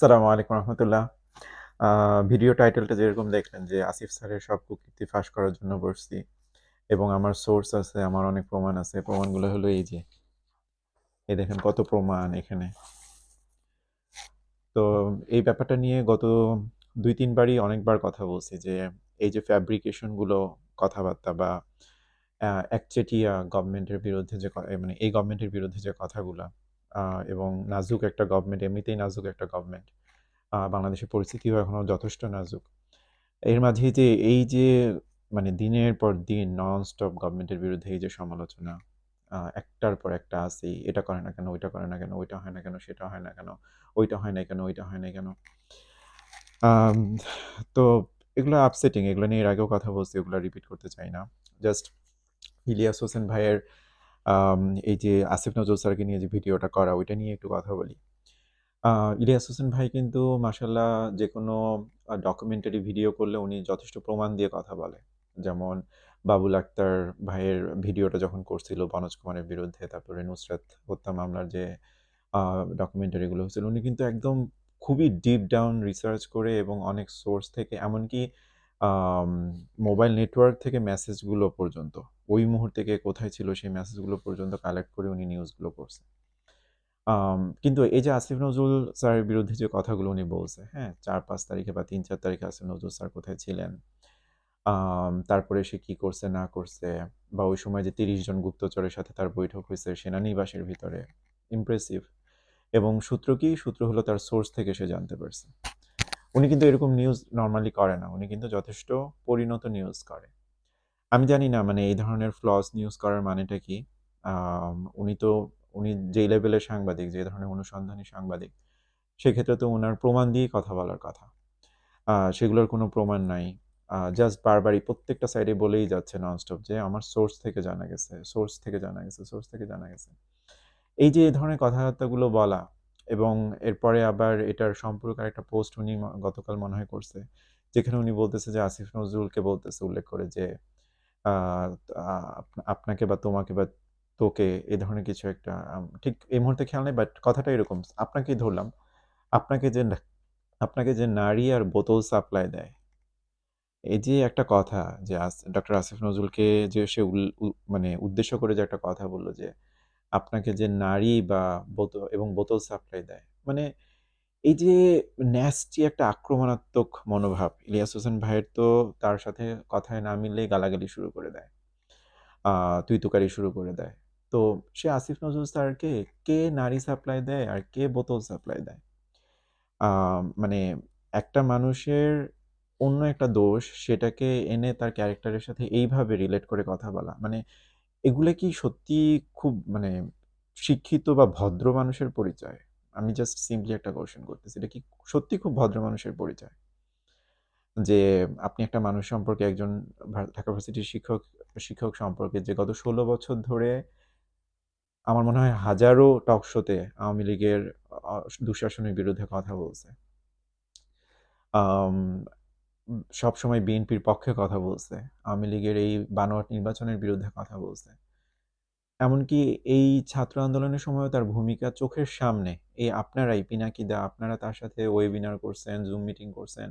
আসসালামু আলাইকুম রহমতুল্লাহ। ভিডিও টাইটেলটা যেরকম দেখলেন যে আসিফ স্যারের সব কুকীর্তি ফাঁস করার জন্য বসছি এবং আমার সোর্স আছে, আমার অনেক প্রমাণ আছে। প্রমাণগুলো হলো এই যে। এই দেখেন কত প্রমাণ এখানে। তো এই ব্যাপারটা নিয়ে গত দুই তিনবারই অনেকবার কথা বলছি যে এই যে ফ্যাব্রিকেশনগুলো কথাবার্তা বা একচেটিয়া গভর্নমেন্টের বিরুদ্ধে যে মানে এই গভর্নমেন্টের বিরুদ্ধে যে কথাগুলা এবং নাজুক একটা গভর্নমেন্ট, এমনিতেই নাজুক একটা গভর্নমেন্ট। বাংলাদেশের পরিস্থিতিও এখনও যথেষ্ট নাজুক। এর মাঝে যে এই যে মানে দিনের পর দিন নন-স্টপ গভর্নমেন্টের বিরুদ্ধে এই যে সমালোচনা, একটার পর একটা আছেই। এটা করে না কেন, ওইটা করে না কেন, ওইটা হয় না কেন, সেটা হয় না কেন, ওইটা হয় না কেন, ওইটা হয় না কেন। তো এগুলো আপসেটিং। এগুলো নিয়ে এর আগেও কথা বলছি। এগুলো রিপিট করতে চাই না। জাস্ট ইলিয়াস হোসেন ভাইয়ের এই যে আসিফ নজরুল স্যারকে নিয়ে যে ভিডিওটা করা, ওইটা নিয়ে একটু কথা বলি। ইলিয়াস হোসেন ভাই কিন্তু মাশাআল্লাহ যে কোনো ডকুমেন্টারি ভিডিও করলে উনি যথেষ্ট প্রমাণ দিয়ে কথা বলে। যেমন বাবুল আক্তার ভাইয়ের ভিডিওটা যখন করছিল বনোজ কুমারের বিরুদ্ধে, তারপরে নুসরাত হত্যা মামলার যে ডকুমেন্টারিগুলো ডকুমেন্টারি গুলো হচ্ছিল, উনি কিন্তু একদম খুবই ডিপ ডাউন রিসার্চ করে এবং অনেক সোর্স থেকে এমনকি মোবাইল নেটওয়ার্ক থেকে মেসেজগুলো পর্যন্ত, ওই মুহূর্তে কে কোথায় ছিল সেই মেসেজগুলো পর্যন্ত কালেক্ট করে উনি নিউজগুলো করছে। কিন্তু এই যে আসিফ নজরুল স্যারের বিরুদ্ধে যে কথাগুলো উনি বলছে, হ্যাঁ? ৪-৫ তারিখে বা ৩-৪ তারিখে আসিফ নজরুল স্যার কোথায় ছিলেন? তারপরে সে কি করছে না করছে বা ওই সময় যে ৩০ জন গুপ্তচরের সাথে তার বৈঠক হয়েছে সেনানিবাসের ভিতরে। ইমপ্রেসিভ। এবং সূত্র কি? সূত্র হলো তার সোর্স থেকে সে জানতে পারছে। উনি কিন্তু এরকম নিউজ নর্মালি করে না। উনি কিন্তু যথেষ্ট পরিণত নিউজ করে। আমি জানি না মানে এই ধরনের ফ্লস নিউজ করার মানেটা কি? উনি তো উনি যেই লেভেলের সাংবাদিক, যে ধরনের অনুসন্ধানী সাংবাদিক, সেক্ষেত্রে তো ওনার প্রমাণ দিয়েই কথা বলার কথা। সেগুলোর কোনো প্রমাণ নাই। জাস্ট বারবারই প্রত্যেকটা সাইডে বলেই যাচ্ছে ননস্টপ যে আমার সোর্স থেকে জানা গেছে, সোর্স থেকে জানা গেছে, সোর্স থেকে জানা গেছে। এই যে এই ধরনের কথাবার্তাগুলো বলা এবং এরপরে আবার এটার সম্পূরক আরেকটা পোস্ট উনি গতকাল মনে হয় করছে। যেখানে উনি বলতেছে যে আসিফ নজরুলকে বলতেছে উল্লেখ করে যে আপনাকে বা তোমাকে বা তোকে এ ধরনের কিছু একটা ঠিক এই মুহূর্তে খেয়াল নেই বাট কথাটা এরকম। আপনাকেই ধরলাম। আপনাকে যে আপনাকে যে নারী আর বোতল সাপ্লাই দেয় এই যে একটা কথা যে ডক্টর আসিফ নজরুলকে যে সে মানে উদ্দেশ্য করে যে একটা কথা বলল যে, আপনাকে যে নারী বা বোতল এবং বোতল সাপ্লাই দেয়। মানে এই যে ন্যাস্টি একটা আক্রমণাত্মক মনোভাব, ইলিয়াস হোসেন ভাইয়ের তো তার সাথে কথায় না মিললেই গালাগালি শুরু করে দেয়। তুই-তুকারি শুরু করে দেয়। তো সে আসিফ নজরুল স্যারকে কে নারী সাপ্লাই দেয় আর কে বোতল সাপ্লাই দেয়? মানে একটা মানুষের অন্য একটা দোষ সেটাকে এনে তার ক্যারেক্টারের সাথে এইভাবে রিলেট করে কথা বলা। মানে এগুলা কি সত্যিই খুব মানে শিক্ষিত বা ভদ্র মানুষের পরিচয়? আমি জাস্ট সিম্পলি একটা কোয়েশ্চেন করতেছি। এটা কি সত্যি খুব ভদ্র মানুষের পরিচয়? যে আপনি একটা মানুষ সম্পর্কে একজন ঢাকা ভার্সিটির শিক্ষক শিক্ষক সম্পর্কে যে গত ১৬ বছর ধরে আমার মনে হয় হাজারো টক শোতে আওয়ামী লীগের দুঃশাসনের বিরুদ্ধে কথা বলছে। সবসময় বিএনপির পক্ষে কথা বলছে। আওয়ামী লীগের এই বানোয়াট নির্বাচনের বিরুদ্ধে কথা বলছে। এমনকি এই ছাত্র আন্দোলনের সময়ও তার ভূমিকা চোখের সামনে এই আপনারাই পিনাকিদা আপনারা তার সাথে ওয়েবিনার করছেন, জুম মিটিং করছেন।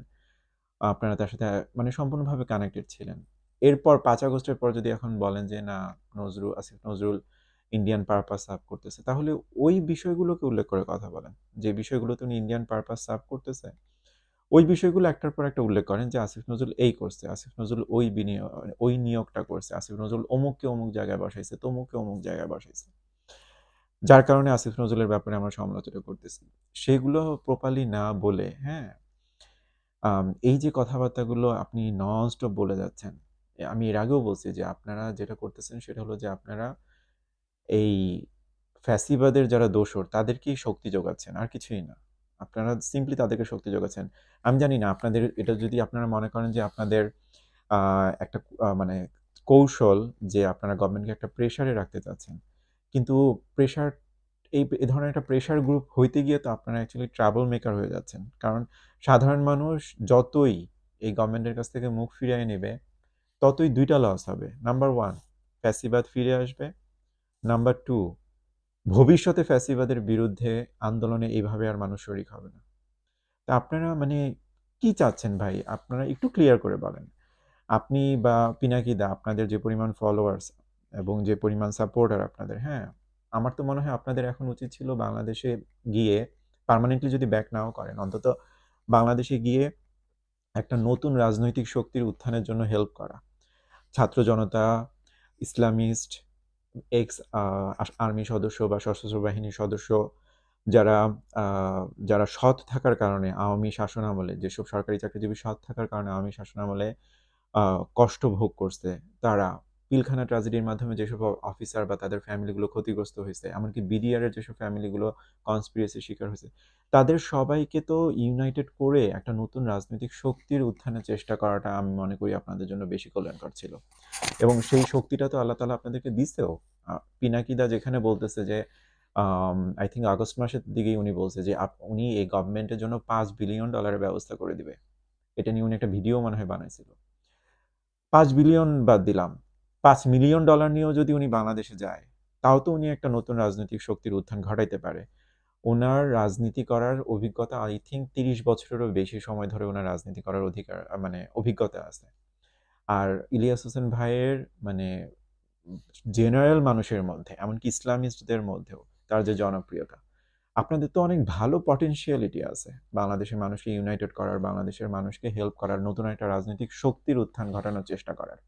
আপনারা তার সাথে মানে সম্পূর্ণভাবে কানেক্টেড ছিলেন। এরপর পাঁচ আগস্টের পর যদি এখন বলেন যে না Nazrul Asif Nazrul Indian purpose serve করতেছে, তাহলে ওই বিষয়গুলোকে উল্লেখ করে কথা বলেন। যে বিষয়গুলোতে উনি ইন্ডিয়ান পারপাস সার্ভ করতেছে, ওই বিষয়গুলো একটার পর একটা উল্লেখ করেন যে আসিফ নজরুল এই করছে, আসিফ নজরুল ওই বিনিয় ওই নিয়োগটা করছে, আসিফ নজরুল অমুককে অমুক জায়গায় বসাইছে, তমুককে অমুক জায়গায় বসাইছে। যার কারণে আসিফ নজরুলের ব্যাপারে আমরা সমালোচনা করতেছি। সেগুলো প্রপারলি না বলে, হ্যাঁ? এই যে কথাবার্তাগুলো আপনি ননস্টপ বলে যাচ্ছেন। আমি এর আগেও বলছি যে আপনারা যেটা করতেছেন সেটা হলো যে আপনারা এই ফ্যাসিবাদের যারা দোসর তাদেরকেই শক্তি যোগাচ্ছেন। আর কিছুই না। আপনারা সিম্পলি তাদেরকে শক্তি যোগাচ্ছেন। আমি জানি না আপনাদের এটা যদি আপনারা মনে করেন যে আপনাদের একটা মানে কৌশল যে আপনারা গভর্নমেন্টকে একটা প্রেশারে রাখতে চাচ্ছেন। কিন্তু প্রেশার এই এ ধরনের একটা প্রেশার গ্রুপ হইতে গিয়ে তো আপনারা অ্যাকচুয়ালি ট্রাবল মেকার হয়ে যাচ্ছেন। কারণ সাধারণ মানুষ যতই এই গভর্নমেন্টের কাছ থেকে মুখ ফিরিয়ে নেবে, ততই দুইটা লস হবে। নাম্বার 1 ফ্যাসিবাদ ফিরে আসবে। নাম্বার 2 ভবিষ্যতে ফ্যাসিবাদের বিরুদ্ধে আন্দোলনে এইভাবে আর মানুষ শরিক হবে না। তা আপনারা মানে কি চাচ্ছেন ভাই? আপনারা একটু ক্লিয়ার করে বলেন। আপনি বা পিনাকি দা আপনাদের যে পরিমাণ ফলোয়ার্স এবং যে পরিমাণ সাপোর্টার আপনাদের, হ্যাঁ? আমার তো মনে হয় আপনাদের এখন উচিত ছিল বাংলাদেশে গিয়ে পার্মানেন্টলি যদি ব্যাক নাও করেন, অন্তত বাংলাদেশে গিয়ে একটা নতুন রাজনৈতিক শক্তির উত্থানের জন্য হেল্প করা। ছাত্র জনতা, ইসলামিস্ট, এক্স আর্মি সদস্য বা সশস্ত্র বাহিনীর সদস্য যারা যারা সৎ থাকার কারণে আওয়ামী শাসনামলে, যেসব সরকারি চাকরিজীবী সৎ থাকার কারণে আওয়ামী শাসনামলে আমলে কষ্ট ভোগ করছে, তারা। পিলখানা ট্র্যাজেডির মাধ্যমে যেসব অফিসার বা তাদের ফ্যামিলিগুলো ক্ষতিগ্রস্ত হয়েছে, এমনকি বিডিআর এর যেসব ফ্যামিলিগুলো কনস্পিরেসির শিকার হয়েছে, তাদের সবাইকে তো ইউনাইটেড করে একটা নতুন রাজনৈতিক শক্তির উত্থানের চেষ্টা করাটা আমি মনে করি আপনাদের জন্য বেশি কল্যাণকর ছিল। এবং সেই শক্তিটা তো আল্লাহ তাআলা আপনাদেরকে দিছেও। পিনাকিদা যেখানে বলতেছে যে আই থিংক আগস্ট মাসের দিকেই উনি বলছে যে উনি এই গভর্নমেন্টের জন্য $৫ বিলিয়ন ডলারের ব্যবস্থা করে দিবে। এটা নিয়ে উনি একটা ভিডিও মনে হয় বানাইছিল। পাঁচ বিলিয়ন বাদ দিলাম। $৫ মিলিয়ন ডলার নিয়েও যদি উনি বাংলাদেশে যায়, তাও তো উনি একটা নতুন রাজনৈতিক শক্তির উত্থান ঘটাইতে পারে। ওনার রাজনীতি করার অভিজ্ঞতা আই থিঙ্ক তিরিশ বছরেরও বেশি সময় ধরে ওনার রাজনীতি করার অধিকার মানে অভিজ্ঞতা আছে। আর ইলিয়াস হোসেন ভাইয়ের মানে জেনারেল মানুষের মধ্যে, এমনকি ইসলামিস্টদের মধ্যেও তার যে জনপ্রিয়তা, আপনাদের তো অনেক ভালো পটেনশিয়ালিটি আছে বাংলাদেশের মানুষকে ইউনাইটেড করার, বাংলাদেশের মানুষকে হেল্প করার, নতুন একটা রাজনৈতিক শক্তির উত্থান ঘটানোর চেষ্টা করার।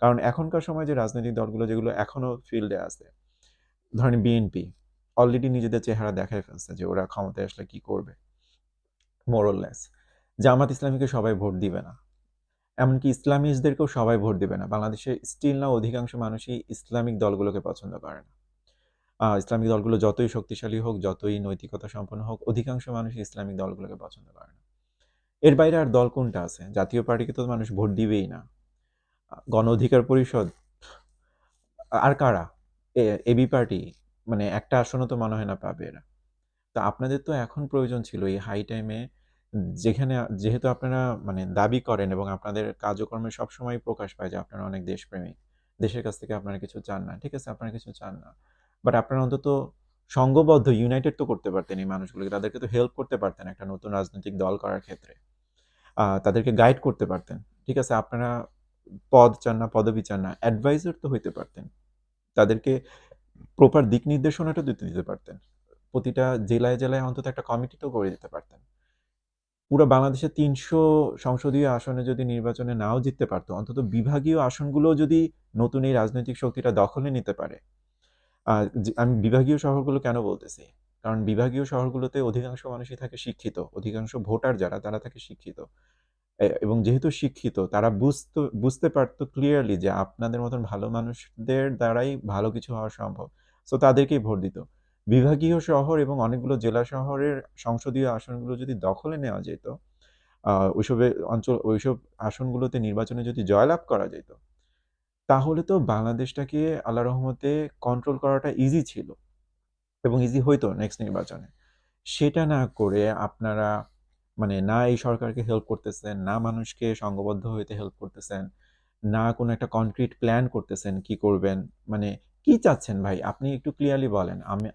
কারণ এখনকার সময় যে রাজনৈতিক দলগুলো যেগুলো এখনও ফিল্ডে আছে, ধরেন বিএনপি অলরেডি নিজেদের চেহারা দেখায় ফেলছে যে ওরা ক্ষমতায় আসলে কি করবে। More or less. জামাত ইসলামীকে সবাই ভোট দিবে না। এমনকি ইসলামিস্টদেরকেও সবাই ভোট দিবে না। বাংলাদেশে স্টিল না অধিকাংশ মানুষই ইসলামিক দলগুলোকে পছন্দ করে না। ইসলামিক দলগুলো যতই শক্তিশালী হোক, যতই নৈতিকতা সম্পন্ন হোক, অধিকাংশ মানুষই ইসলামিক দলগুলোকে পছন্দ করে না। এর বাইরে আর দল কোনটা আছে? জাতীয় পার্টিকে তো মানুষ ভোট দিবেই না। গণ অধিকার পরিষদ আর কারা? এবি পার্টি মানে একটা আসনও তো মনে হয় না পাবে এরা। তো আপনাদের তো এখন প্রয়োজন ছিল এই হাই টাইমে যেখানে যেহেতু আপনারা মানে দাবি করেন এবং আপনাদের কার্যক্রমে সবসময় প্রকাশ পায় যে আপনারা অনেক দেশপ্রেমিক। দেশের কাছ থেকে আপনারা কিছু চান না। ঠিক আছে, আপনারা কিছু চান না। বাট আপনারা অন্তত সংঘবদ্ধ ইউনাইটেড তো করতে পারতেন এই মানুষগুলোকে। তাদেরকে তো হেল্প করতে পারতেন একটা নতুন রাজনৈতিক দল করার ক্ষেত্রে। তাদেরকে গাইড করতে পারতেন। ঠিক আছে, আপনারা পদ চান না, পদবি চান না। অ্যাডভাইজার তো হইতে পারতেন। তাদেরকে প্রপার দিক নির্দেশনাটা দিতে দিতে পারতেন। প্রতিটা জেলায়, জেলায় অন্তত একটা কমিটি তো করে দিতে পারতেন। পুরো বাংলাদেশে ৩০০ সংসদীয় আসনে যদি নির্বাচনে নাও জিততে পারত, অন্তত বিভাগীয় আসনগুলোও যদি নতুন এই রাজনৈতিক শক্তিটা দখলে নিতে পারে। আমি বিভাগীয় শহরগুলো কেন বলতেছি? কারণ বিভাগীয় শহরগুলোতে অধিকাংশ মানুষই থাকে শিক্ষিত। অধিকাংশ ভোটার যারা তারা থাকে শিক্ষিত। এবং যেহেতু শিক্ষিত তারা বুঝত বুঝতে পারতো ক্লিয়ারলি যে আপনাদের মতন ভালো মানুষদের দ্বারাই ভালো কিছু হওয়া সম্ভব। সো তাদেরকেই ভোট দিত। বিভাগীয় শহর এবং অনেকগুলো জেলা শহরের সংসদীয় আসনগুলো যদি দখলে নেওয়া যেত, ওইসবের ওইসবে অঞ্চল ওইসব আসনগুলোতে নির্বাচনে যদি জয়লাভ করা যেত, তাহলে তো বাংলাদেশটাকে আল্লাহ রহমতে কন্ট্রোল করাটা ইজি ছিল এবং ইজি হইতো নেক্সট নির্বাচনে। সেটা না করে আপনারা মানে না এই সরকারকে হেল্প করতেছেন, না মানুষকে সংঘবদ্ধ হইতে হেল্প করতেছেন, না কোনো একটা কনক্রিট প্ল্যান করতেছেন কি করবেন। মানে কি চাচ্ছেন ভাই? আপনি একটু ক্লিয়ারলি বলেন। আমি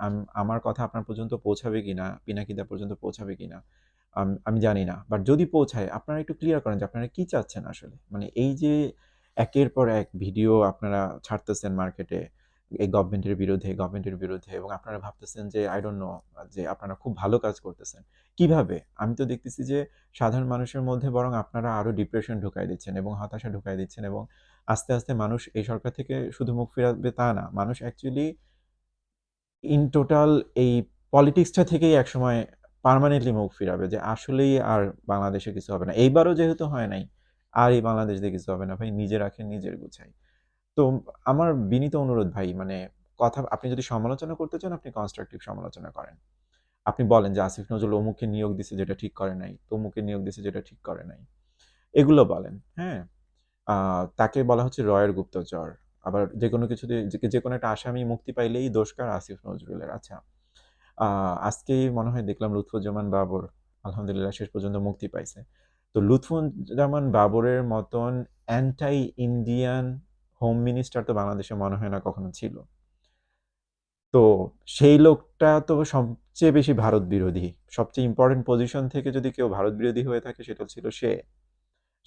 আমার কথা আপনার পর্যন্ত পৌঁছাবে কিনা, পিনাকিদা পর্যন্ত পৌঁছাবে কিনা আম আমি জানি না। বাট যদি পৌঁছায় আপনারা একটু ক্লিয়ার করেন যে আপনারা কি চাচ্ছেন আসলে? মানে এই যে একের পর এক ভিডিও আপনারা ছাড়তেছেন মার্কেটে এই গভর্নমেন্টের বিরুদ্ধে, গভর্নমেন্টের বিরুদ্ধে এবং আপনারা ভাবতেছেন যে আই ডোন্ট নো যে আপনারা খুব ভালো কাজ করতেছেন। কীভাবে? আমি তো দেখতেছি যে সাধারণ মানুষের মধ্যে বরং আপনারা আরও ডিপ্রেশন ঢুকায় দিচ্ছেন এবং হতাশা ঢুকায় দিচ্ছেন এবং আস্তে, আস্তে মানুষ এই সরকার থেকে শুধু মুখ ফিরাবে তা না। মানুষ অ্যাকচুয়ালি ইন টোটাল এই পলিটিক্সটা থেকেই একসময় পার্মানেন্টলি মুখ ফিরাবে যে আসলেই আর বাংলাদেশে কিছু হবে না। এইবারও যেহেতু হয় নাই, আর এই বাংলাদেশ দিয়ে কিছু হবে না ভাই। নিজে রাখেন, নিজের গুছাই। তো আমার বিনীত অনুরোধ ভাই মানে কথা আপনি যদি সমালোচনা করতে চান আপনি কনস্ট্রাকটিভ সমালোচনা করেন। আপনি বলেন যে আসিফ নজরুল অমুককে নিয়োগ দিছে যেটা ঠিক করে নাই, তমুকে নিয়োগ দিছে যেটা ঠিক করে নাই। এগুলো বলেন, হ্যাঁ? তাকে বলা হচ্ছে রয়ের গুপ্তচর। আবার যেকোনো কিছুতে যে কোনো একটা আসামি মুক্তি পাইলেই দোষকার আসিফ নজরুলের। আচ্ছা। আ আজকেই মনে হয় দেখলাম লুৎফুজ্জামান বাবর আলহামদুলিল্লাহ শেষ পর্যন্ত মুক্তি পাইছে। তো লুৎফুজ্জামান বাবরের মতন অ্যান্টাই ইন্ডিয়ান হোম মিনিস্টার তো বাংলাদেশে মনে হয় না কখনো ছিল। তো সেই লোকটা তো সবচেয়ে বেশি ভারত বিরোধী। সবচেয়ে ইম্পর্টেন্ট পজিশন থেকে যদি কেউ ভারত বিরোধী হয়ে থাকে সেটা ছিল সে।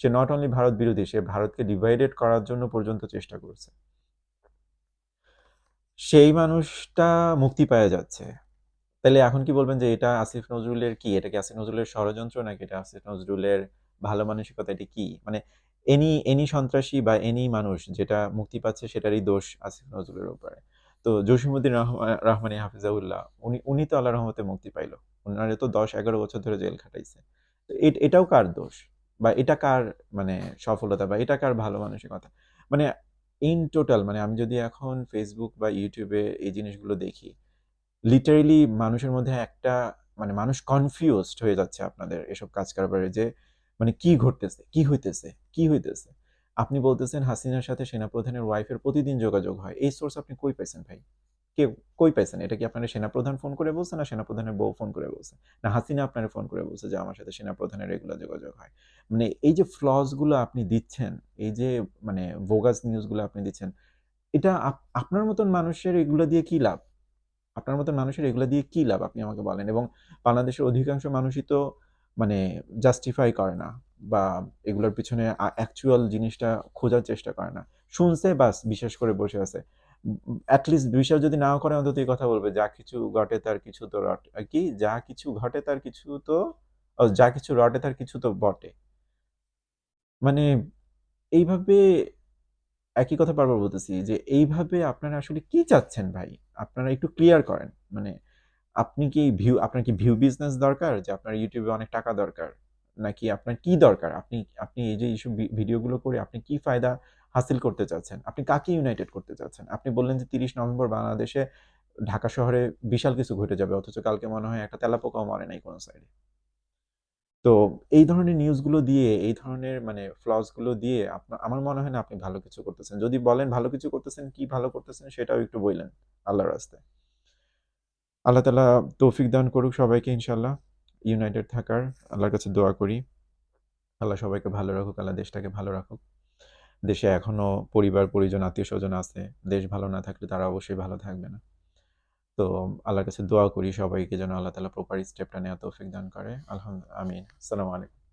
সে নট অনলি ভারত বিরোধী, সে ভারতকে ডিভাইডেড করার জন্য পর্যন্ত চেষ্টা করছে। সেই মানুষটা মুক্তি পাওয়া যাচ্ছে। তাহলে এখন কি বলবেন যে এটা আসিফ নজরুলের কি? এটা কি আসিফ নজরুলের ষড়যন্ত্র নাকি এটা আসিফ নজরুলের ভালো মানসিকতা? এটা কি? মানে এনি এনি সন্ত্রাসী বা এনি মানুষ যেটা মুক্তি পাচ্ছে সেটারই দোষ আসিফ নজরুলের উপরে। তো জসিমুদ্দিন রহমা- রহমানী হাফিজাউল্লাহ উনি উনি তো আল্লাহ রহমতে মুক্তি পাইলো। ওনারে তো দশ, এগারো বছর ধরে জেল খাটাইছে। তো এটাও কার দোষ? বা এটা কার মানে সফলতা বা এটা কার ভালো মানসিকতা? মানে ইন টোটাল মানে আমি যদি এখন ফেসবুক বা ইউটিউবে এই জিনিসগুলো দেখি লিটারেলি মানুষের মধ্যে একটা মানে মানুষ কনফিউজড হয়ে যাচ্ছে আপনাদের এসব কাজ কারবারে যে মানে কি ঘটতেছে? কি হইতেছে? কি হইতেছে? আপনি বলতেছেন হাসিনার সাথে সেনাপ্রধানের ওয়াইফের প্রতিদিন যোগাযোগ হয়। এই সোর্স আপনি কই পাইছেন ভাই? কে কই পাইছেন? এটা কি আপনার সেনাপ্রধান ফোন করে বলছে না সেনাপ্রধানের বউ ফোন করে বলছে? না, হাসিনা আপনার ফোন করে বলছে যে আমার সাথে সেনাপ্রধানের রেগুলার যোগাযোগ হয়। মানে এই যে ফ্লসগুলো আপনি দিচ্ছেন, এই যে মানে ভোগাস নিউজগুলো আপনি দিচ্ছেন, এটা আপ- আপনার মতন মানুষের এগুলো দিয়ে কি লাভ? আপনার মতন মানুষের এগুলো দিয়ে কি লাভ আপনি আমাকে বলেন? এবং বাংলাদেশের অধিকাংশ মানুষই তো মানে জাস্টিফাই করে না বা এগুলোর পিছনে অ্যাকচুয়াল জিনিসটা খোঁজার চেষ্টা করে না। শুনছে বাস বিশ্বাস করে বসে আছে। অ্যাটলিস্ট বিশ্বাস যদি নাও করে, অন্তত এই কথা বলবে, যা কিছু ঘটে তার কিছু তো রটে, কি? যা কিছু ঘটে তার কিছু তো যা কিছু রটে তার কিছু তো বটে। মানে এইভাবে একই কথা বারবার বলতেছি যে এইভাবে আপনারা আসলে কি চাচ্ছেন ভাই? আপনারা একটু ক্লিয়ার করেন। মানে আপনি কি ভিউ আপনার কি ভিউ বিজনেস দরকার? যে আপনার ইউটিউবে অনেক টাকা দরকার? নাকি আপনার কি দরকার? আপনি আপনি এই যে এইসব ভিডিওগুলো করে আপনি কি ফায়দা হাসিল করতে চাচ্ছেন? আপনি কাকে ইউনাইটেড করতে চাচ্ছেন? আপনি বললেন যে তিরিশ নভেম্বর বাংলাদেশে ঢাকা শহরে বিশাল কিছু ঘটে যাবে, অথচ কালকে মনে হয় একটা তেলাপোকাও মরে নাই কোনো সাইডে তো এই ধরনের নিউজগুলো দিয়ে, এই ধরনের মানে ফ্লসগুলো দিয়ে আপনার, আমার মনে হয় না আপনি ভালো কিছু করতেছেন। যদি বলেন ভালো কিছু করতেছেন, কি ভালো করতেছেন সেটাও একটু বললেন আল্লাহর রাস্তায়। আল্লাহ তালা তৌফিক দান করুক সবাইকে ইনশাল্লাহ ইউনাইটেড থাকার আল্লাহর কাছে দোয়া করি। আল্লাহ সবাইকে ভালো রাখুক, আল্লাহ দেশটাকে ভালো রাখুক। দেশে এখনও পরিবার, পরিজন আত্মীয় স্বজন আছে। দেশ ভালো না থাকলে তারা অবশ্যই ভালো থাকবে না। তো আল্লাহর কাছে দোয়া করি সবাইকে যেন আল্লাহ তালা প্রপার স্টেপটা নেওয়া তৌফিক দান করে। আলহামদুলিল্লাহ, আমিন। আসসালামু আলাইকুম।